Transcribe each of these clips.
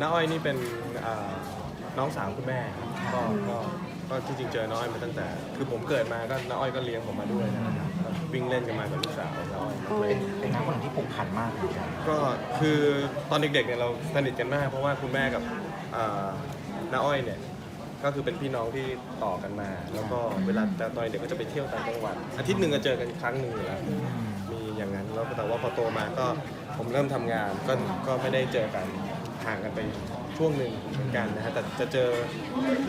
น้าอ้อยนี่เป็นอ่าน้องสาวคุณแม่ครับก็ก็ก็ที่จริงเจอน้าอ้อยมาตั้งแต่ คือผมเกิดมาก็น้าอ้อยก็เลี้ยงผมมาด้วยนะครับก็วิ่งเล่นกันมากับลูกสาวน้าอ้อยโอ้เป็นเป็นน้าคนหนึ่งที่ผูกพันมากเหมือนกันก็คือตอนเด็กๆเนี่ยเราสนิทกันมากเพราะว่าคุณแม่กับอ่าน้าอ้อยเนี่ยก็คือเป็นพี่น้องที่ต่อกันมา แล้วก็เวลาแต่ตอนเด็กก็จะไปเที่ยวต่างจังหวัดอาทิตย์หนึ่งก็เจอกันครั้งหนึ่งอยู่แล้วมีอย่างนั้นแล้วแต่ว่าพอโตมาก็ผมเริ่มทำงานก็ก็ไม่ได้เจอกัน ห่างกันไปช่วงหนึ่งเหมือนกันนะฮะแต่จะเจอ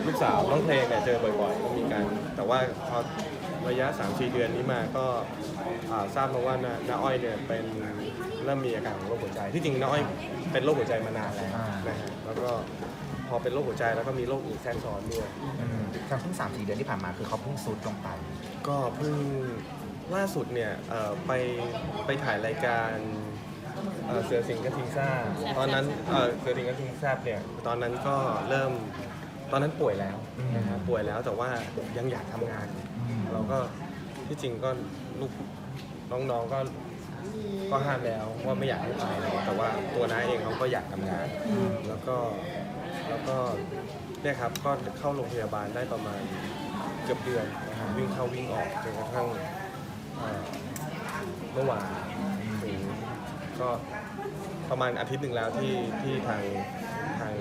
ลูกสาวน้องเพลงเนี่ยเจอบ่อยๆก็มีกัน แต่ว่าพอระยะ 3-4 เดือนนี้มาก็อ่าทราบมาว่าน้าน้าอ้อยเนี่ยเป็นเริ่มมีอาการของโรคหัวใจ ที่จริงน้าอ้อยเป็นโรคหัวใจมานานแล้วนะฮะแล้วก็พอเป็นโรคหัวใจแล้วก็มีโรคอื่นแทรกซ้อนด้วยอืมจากเพิ่งสามสี่เดือนที่ผ่านมาคือเขาเพิ่งซุดลงไป ก็เพิ่งล่าสุดเนี่ยเอ่อไปไปถ่ายรายการ เอ่อเสือสิงห์กระทิงซ่าตอนนั้นเอ่อเสือสิงห์กระทิงซ่าเนี่ยตอนนั้นก็เริ่มตอนนั้นป่วยแล้วนะฮะป่วยแล้วแต่ว่ายังอยากทำงาน เราก็ที่จริงก็ลูกน้องๆก็ก็ห้ามแล้วว่าไม่อยากให้ไปแล้วแต่ว่าตัวน้าเองเขาก็อยากทำงาน แล้วก็แล้วก็เนี่ยครับก็เข้าโรงพยาบาลได้ประมาณเกือบเดือนนะครับวิ่งเข้าวิ่งออกจนกระทั่งเอ่อเมื่อวานถึง ก็ประมาณอาทิตย์หนึ่งแล้วที่ที่ทางทาง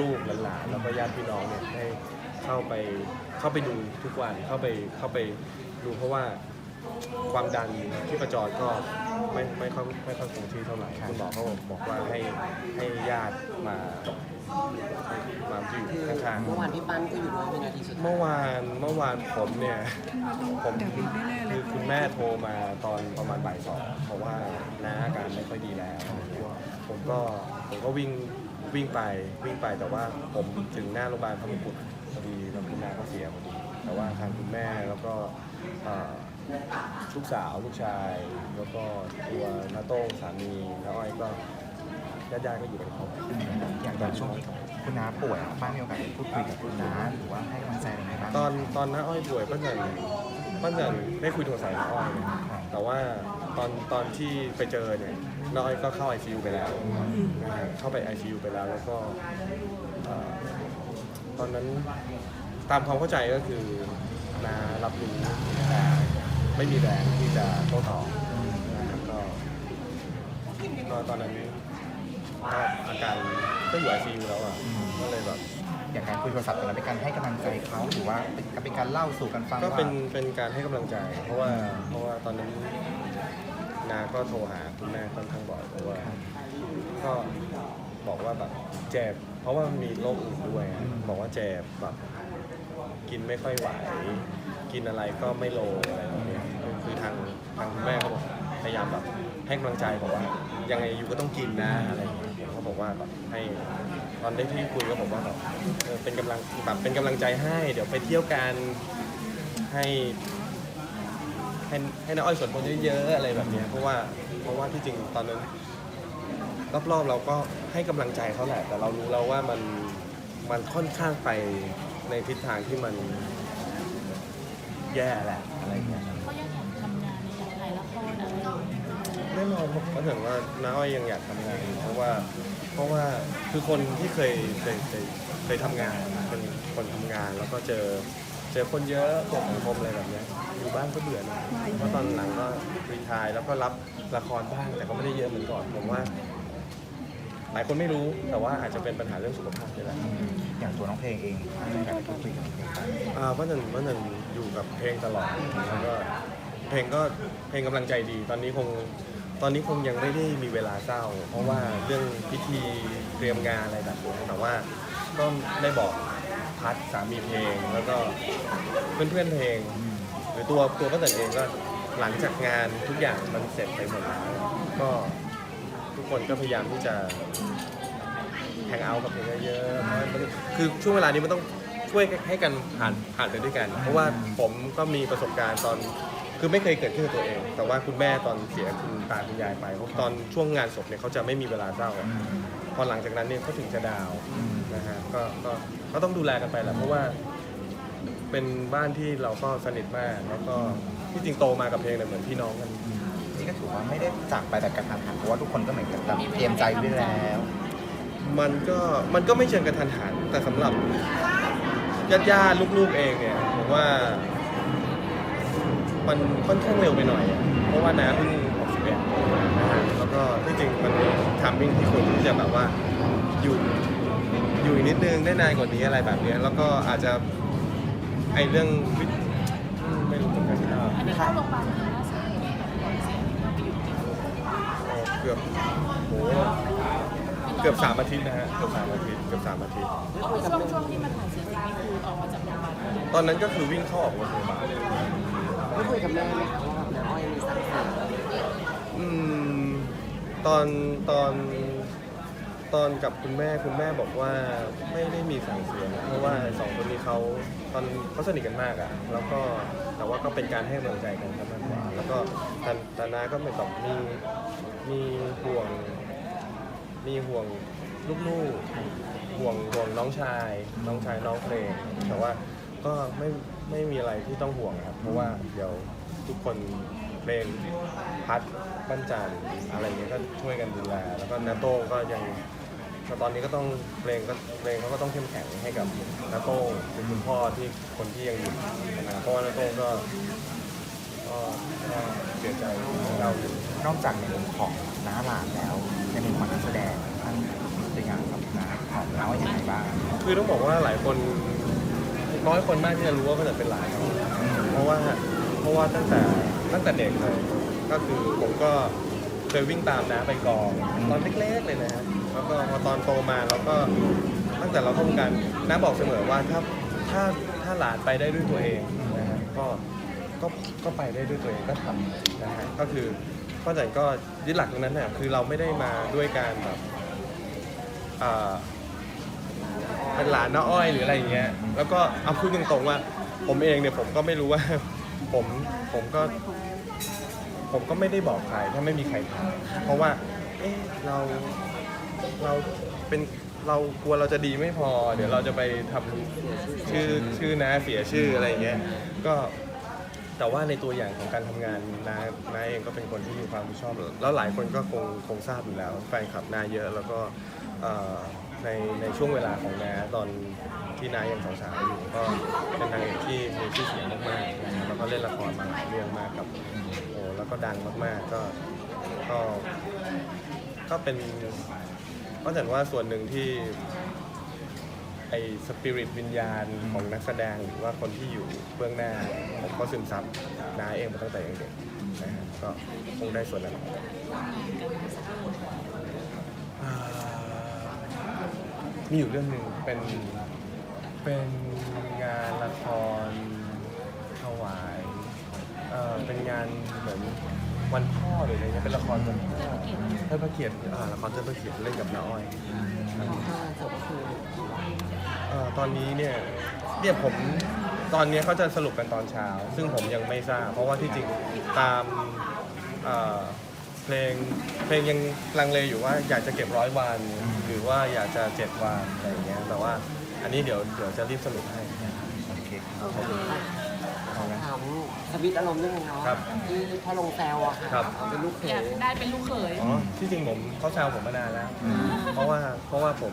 ลูกๆหลานๆแล้วก็ญาติพี่น้องเนี่ยได้เข้าไปเข้าไปดูทุกวันเข้าไปเข้าไปดูเพราะว่าความดันที่ประจรก็ไม่ไม่ค่อยไม่ค่อยคงที่เท่าไหร่คุณหมอเขาบอกว่าให้ให้ญาติมา อยู่คือข้างเมื่อวานพี่ปั้นก็อยู่ด้วยเป็นนาทีสุดๆท้ายเมื่อวานเมื่อวานผมเนี่ย ผมคือคุณแม่โทรมาตอนประมาณบ่ายสองเพราะว่าน้าอาการไม่ค่อยดีแล้วผมก็ผมก็วิ่งวิ่งไปวิ่งไปแต่ว่าผมถึงหน้าโรงพยาบาลพระมงกุฎพอดีแล้วคุณน้าก็เสียพอดีแต่ว่าทางคุณแม่แล้วก็เอ่อลูกสาวลูกชาย แล้วก็ตัวน้าโต้งสามีน้าอ้อยก็ญาติๆก็อยู่กันครบ อย่างตอนช่วงที่ คุณน้าป่วยป้ามีโอกาสได้พูดคุยกับคุณน้าหรือว่าให้กำลังใจอะไรไหมบ้างตอนตอนน้าอ้อยป่วยป้าจันป้าจันได้คุยโทรศัพท์กับน้าอ้อยนะแต่ว่าตอนตอนที่ไปเจอเนี่ยน้าอ้อยก็เข้า ICU ไปแล้วนะฮะเข้าไป ICU ไปแล้วแล้วก็เอ่อตอนนั้นตามความเข้าใจก็คือนารับรู้แต่ไม่มีแรงที่จะโต้ตอบนะครับก็ก็ตอนนั้น อาการก็อยู่ ICU แล้วอะก็เลยแบบอย่างการคุยโทรศัพท์กันแล้วเป็นการให้กำลังใจเขาหรือว่าเป็นเป็นการเล่าสู่กันฟังก็ว่าเป็นเป็นการให้กำลังใจ เพราะว่าเพราะว่าตอนนั้นนาก็โทรหาคุณแม่ค่อนข้างบ่อยเพราะว่าก็บอกว่าแบบเจ็บเพราะว่ามันมีโรคอื่นด้วยอะบอกว่าเจ็บแบบกินไม่ค่อยไหว กินอะไรก็ไม่โลอะไรแบบเนี้ยคือคือทางทางคุณแม่เขาบอกพยายามแบบให้กำลังใจบอกว่ายังไงอยู่ก็ต้องกินนะอะไรอย่างเงี้ยผมก็ บอกว่าแบบให้ตอนได้ที่คุยก็บอกว่าแบบเออเป็นกำลังแบบเป็นกำลังใจให้ เดี๋ยวไปเที่ยวกันให้ให้ให้น้าอ้อยสวนคนเยอะๆอะไรแบบเนี้ยเพราะว่าเพราะว่าที่จริงตอนนั้น รอบๆเราก็ให้กำลังใจเขาแหละ แต่เรารู้แล้วว่ามันมันค่อนข้างไปในทิศทางที่มันแย่แหละอะไรเงี้ย น่นอนเพราะถึงว่าน้าอ้อยยังอยากทำงานเพราะว่าเพราะว่าคือคนที่เคยเคยเคยเคยทำงานเป็นคนทำงานแล้วก็เจอเจอคนเยอะเจอสังคมอะไรแบบเนี้ยอยู่บ้านก็เบื่อนะเพราะตอนหลังก็รีทายแล้วก็รับละครบ้างแต่ก็ไม่ได้เยอะเหมือนก่อนผมว่า หลายคนไม่รู้แต่ว่าอาจจะเป็นปัญหาเรื่องสุขภาพนี่แหละอย่างตัวน้องเพลงเองป้ามีโอกาสได้พูดคุยกับเพลงบ้างอ่าเพราะนันเพราะนันอยู่กับเพลงตลอดแล้วก็เพลงก็เพลงกำลังใจดี ตอนนี้คง ตอนนี้คงยังไม่ได้มีเวลาเศร้า เพราะว่าเรื่องพิธีเตรียมงานอะไรแบบนี้แต่ว่าก็ได้บอกพัดสามีเพลงแล้วก็เพื่อนเพื่อนๆเพลง หรือตัวตัวก็แต่เองก็หลังจากงานทุกอย่างมันเสร็จไปหมดแล้วก็ทุกคนก็พยายามที่จะแฮงเอาท์กับเพลงเยอะๆเพราะมันคือช่วงเวลานี้มันต้องช่วยให้กันผ่านผ่านไปด้วยกัน เพราะว่าผมก็มีประสบการณ์ตอน คือไม่เคยเกิดขึ้นกับตัวเอง แต่ว่าคุณแม่ตอนเสียคุณตาคุณยายไปเขาตอนช่วงงานศพเนี่ยเขาจะไม่มีเวลาเศร้าอะพอหลังจากนั้นเนี่ยเขาถึงจะดาวน์นะฮะก็ก็ก็ต้องดูแลกันไปแหละเพราะว่า เป็นบ้านที่เราก็สนิทมาก แล้วก็ที่จริงโตมากับเพลงเนี่ยเหมือนพี่น้องกัน นี่ก็ถือว่าไม่ได้จากไปแบบกระทันหันเพราะว่าทุกคนก็เหมือนกับแบบเตรียมใจไว้แล้วมันก็มันก็ไม่เชิงกระทันหันแต่สำหรับญาติญาติๆลูกๆเองเนี่ยผมว่า มันค่อนข้างเร็วไปหน่อยอะเพราะว่าน้าเพิ่ง61นะฮะแล้วก็ที่จริงมันมีทามมิ่งที่ควรที่จะแบบว่าอยู่อยู่อีกนิดนึงได้นานกว่านี้อะไรแบบเนี้ยแล้วก็อาจจะไอเรื่องวิอืมไม่รู้เหมือนกันครับอันนี้เข้าโรงพยาบาลล่าสุดที่ก่อนเสียเราไปอยู่ที่อ๋อเกือบโหเกือบสามอาทิตย์นะฮะเกือบสามอาทิตย์เกือบสามอาทิตย์อ๋อช่วงช่วงที่มันถ่ายเสียงนี่คือออกมาจากโรงพยาบาลเมื่อไหร่ตอนนั้นก็คือวิ่งเข้าออกโรงพยาบาล ไม่คุยกับแม่ไหมคะว่าแบบน้าอ้อยมีสาเหตุอืมตอนตอนตอนกับคุณแม่คุณแม่บอกว่าไม่ได้มีสั่งเสียนเพราะว่าสองคนนี้เขาตอนเขาสนิทกันมากอะแล้วก็แต่ว่าก็เป็นการให้กำลังใจกันมากกว่าแล้วก็ตาตานาก็เหมือนกับมีมีห่วง มีห่วงลูกๆห่วงห่วงน้องชาย น้องชายน้องเพลงแต่ว่าก็ไม่ ไม่มีอะไรที่ต้องห่วงครับ เพราะว่าเดี๋ยวทุกคนเพลงพัดปั้นจันทร์อะไรเงี้ยก็ช่วยกันดูแลแล้วก็นาโต้ก็ยังก็ตอนนี้ก็ต้องเพลงก็เพลงเขาก็ต้องเข้มแข็งให้กับนาโต้เป็นคุณพ่อที่คนที่ยังอยู่นะเพราะว่านาโต้ก็ก็ก็เสียใจเราอยู่นอกจากในมุมของน้าหลานแล้วในมุมของนักแสดงท่านเป็นงานกับน้าของน้าว่าอย่างไรบ้าง คือต้องบอกว่าหลายคน น้อยคนมากที่จะรู้ว่าเขาจะเป็นหลานเขาเพราะว่าเพราะว่าตั้งแต่ตั้งแต่เด็กเลย ก็คือผมก็เคยวิ่งตามน้าไปกองตอนเล็กๆเลยนะฮะแล้วก็พอตอนโตมาเราก็ตั้งแต่เราเข้าวงการน้าบอกเสมอว่าถ้าถ้าถ้าหลานไปได้ด้วยตัวเองนะฮะก็ก็ก็ไปได้ด้วยตัวเองก็ทำนะฮะก็คือพ่อจันก็ยึดหลักตรงนั้นเนี่ยคือเราไม่ได้มาด้วยการแบบอ่า เป็นหลานน้าอ้อยหรืออะไรอย่างเงี้ยแล้วก็เอาพูดตรงๆว่า ผมเองเนี่ยผมก็ไม่รู้ว่า ผมผมก็ ผมก็ไม่ได้บอกใครถ้าไม่มีใครถามเพราะว่า เอ๊ะเราเราเป็นเรากลัวเราจะดีไม่พอ เดี๋ยวเราจะไปทำชื่อชื่อนะเสียชื่ออะไรอย่างเงี้ยก็แต่ว่าในตัวอย่างของการทำงานนานาเองก็เป็นคนที่มีความรับผิดชอบ แล้วหลายคนก็คงคงทราบอยู่แล้วแฟนคลับนาเยอะแล้วก็เอ่อ ในในช่วงเวลาของนาตอนที่นายังสาวๆอยู่ก็เป็นนางเอกที่มีชื่อเสียงมากๆนะครับแล้วก็เล่นละครมาหลายเรื่องมากกับโอ้แล้วก็ดังมากๆก็ก็ก็เป็นก็ถือว่าส่วนหนึ่งที่ไอสปิริตวิญญาณของนักแสดงหรือว่าคนที่อยู่เบื้องหน้าผมก็ซึมซับนาเองมาตั้งแต่ยังเด็กนะฮะก็คงได้ส่วนนั้น อ่า มีอยู่เรื่องหนึ่งเป็นเป็นงานละครถวายเอ่อเป็นงานเหมือนวันพ่อหรืออะไรเงี้ยเป็นละครวันพ่อเทิดพระเกียรติอ่าละครเทิดพระเกียรติเล่นกับน้าอ้อยเอ่อตอนนี้เนี่ยเนี่ยผมตอนนี้เขาจะสรุปกันตอนเช้า ซึ่งผมยังไม่ทราบ เพราะว่าที่จริงตามเอ่อ เพลงเพลงยังลังเลอยู่ว่าอยากจะเก็บร้อยวัน หรือว่าอยากจะเจ็ดวันอะไรอย่างเงี้ยแต่ว่าอันนี้เดี๋ยวเดี๋ยวจะรีบสรุปให้ โอเคถามสวิตช์อารมณ์นิดนึงเนาะครับที่พ่อลงแซวอะค่ะครับเอาเป็นลูกเขอยากยได้เป็นลูกเขย อ๋อที่จริงผมเขาแซวผมมานานแล้ว เพราะว่าเพราะว่าผม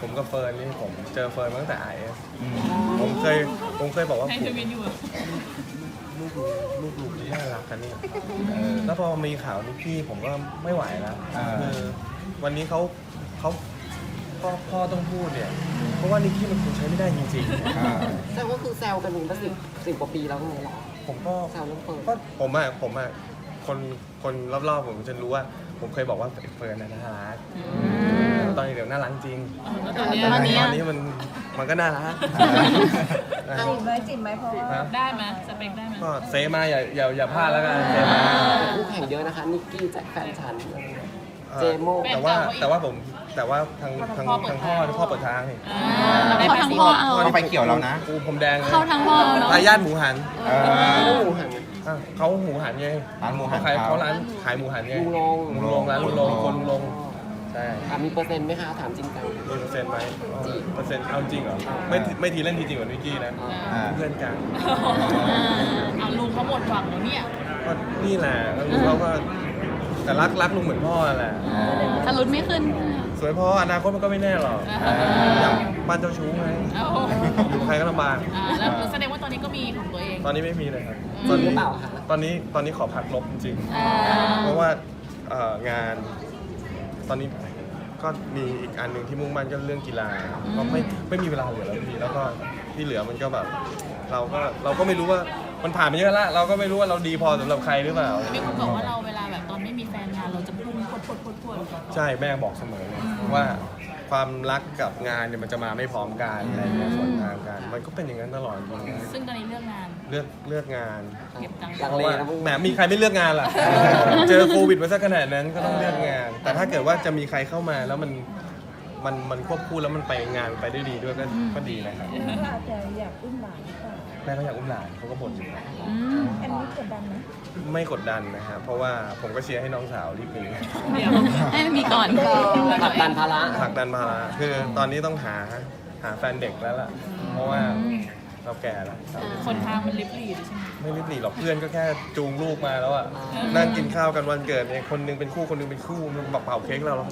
ผมกับเฟิร์นนี่ผมเจอเฟิร์นมาตั้งแต่ไอเอสผมเคยผมเคยบอกว่าให้ผมทวินอยู่อะ ลูกลูกลูกลูกที่ น่ารักกันนี่แล้วพอมีข่าวนิกกี้ผมก็ไม่ไหวแล้วอ่า คือวันนี้เขาเขาพ่อพ่อต้องพูดเนี่ย เพราะว่านิกกี้มันคงใช้ไม่ได้จริงอ่าแซวก็คือแซวกันมาสิบสิบกว่าปีแล้วไงเหรอๆผมก็ แซวน้องเฟิร์นก็ผมอะผมอะคนคนรอบๆผมจะรู้ว่า ผมเคยบอกว่าเฟิร์นน่ะน่ารักตอนนี้เดี๋ยวน่ารักจริงแล้วตอนเนี้ยตตออนนนี้เนี้ย ตอนนี้มันมันก็น่ารักนะ จิ๋มไหมจิ๋มไหมเพราะว่าฮะได้ไหมสเปคได้ไหมก็เซมาอย่าอย่าอย่าพลาดแล้วกันเซมาแต่คู่แข่งเยอะนะคะนิกกี้แจ็คแฟนฉันเจโม่แต่ว่าแต่ว่าผมแต่ว่าทางทางทางพ่อพ่อเปิดทางนี่อ่าเราได้ทั้งพ่อเอาต้องไปเกี่ยวแล้วนะกูผมแดงเลยเข้าทั้งพ่อเนาะทายาทหมูหันเอลูอกหมูหันอะเขาหมูหันไงร้านหมูหันเขาขายเขาเขาร้านขายหมูหันไงลุงลงหมูลงร้านลุงลงคนลุงลง ใช่ถามมีเปอร์เซ็นต์ไหมคะถามจริงจัง มีเปอร์เซ็นต์ไหมเปอร์เซ็นต์เอาจริงเหรอไม่ไม่ทีเล่นทีจริงเหมือนวิกกี้นะอ่า เพื่อนกันเอาลุงเขาหมดหวังแล้วเนี่ย ก็นี่แหละแล้วลุงเขาก็แต่รักรักลุงเหมือนพ่อแหละ ถ้าลุ้นไม่ขึ้น สวยพออนาคตมันก็ไม่แน่หรอกอ่า อย่างบ้านเจ้าชู้ไงเอาอยู่กับใครก็ลำบากอ่าแล้วแสดงว่าตอนนี้ก็มีของตัวเอง ตอนนี้ไม่มีเลยครับอืมตอนหรืนี้อเปล่าคะ ตอนนี้ตอนนี้ขอพักลบจริงอ่าๆเพราะว่าเอ่องาน ตอนนี้ก็มีอีกอันหนึ่งที่มุ่งมั่นก็เรื่องกีฬาก็ไม่ไม่มีเวลาเหลือแล้วพี่แล้วก็ที่เหลือมันก็แบบ เราก็เราก็ไม่รู้ว่ามันผ่านไปเยอะละเราก็ไม่รู้ว่าเราดีพอสำหรับใครหรือเปล่า มีคนบอกว่าเราเวลาแบบตอนไม่มีแฟนงานเราจะพุ่งพรวดพรวดพรวดพรวดใช่แม่บอกเสมอเลยว่าความรักกับงานเนี่ยมันจะมาไม่พร้อมกันอะไรเงี้ยส่วนทางกัน มันก็เป็นอย่างนั้นตลอดจริงซึ่งตอนนี้เรื่องงานๆเลือกเลือกงานเก็บตังค์ลังเพราะเลว่านะพวกแหมมีใครไม่เลือกงานล่ะ เจอโควิดมาสักขนาดนั้นก็ต้องเลือกงาน แต่ถ้าเกิดว่าจะมีใครเข้ามาแล้วมันมันมันควบคู่แล้วมันไปงานไปได้ดีด้วยก็ก็ดีนะครับอาจจะอยากอุ้มหลานหรือเปล่าแม่ก็อยากอุ้มหลานเขาก็บ่นอยู่ครับอืมอันนี้กดดันไหมไม่กดดันนะครับเพราะว่าผมก็เชียร์ให้น้องสาวรีบมีเดี๋ยวให้มีก่อนผลักดันภาระผลักดันมาละคือตอนนี้ต้องหาหาแฟนเด็กแล้วล่ะ เพราะว่า เราแก่แล้วคนทางมันลิบหลีดใช่ไหมไม่รีบหนีหรอกเพื่อนก็แค่จูงลูกมาแล้วอะนั่งกินข้าวกันวันเกิดเนี่ยคนหนึงเป็นคู่คนหนึงเป็นคู่มันบอกเป่าเค้กเราแล้ว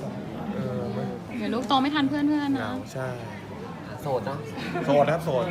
เออมันเดี๋ยวลูกโตไม่ทันเพื่อนเพื่อนเหนะ งาใช่ โสดเนาะ โสดครับโสด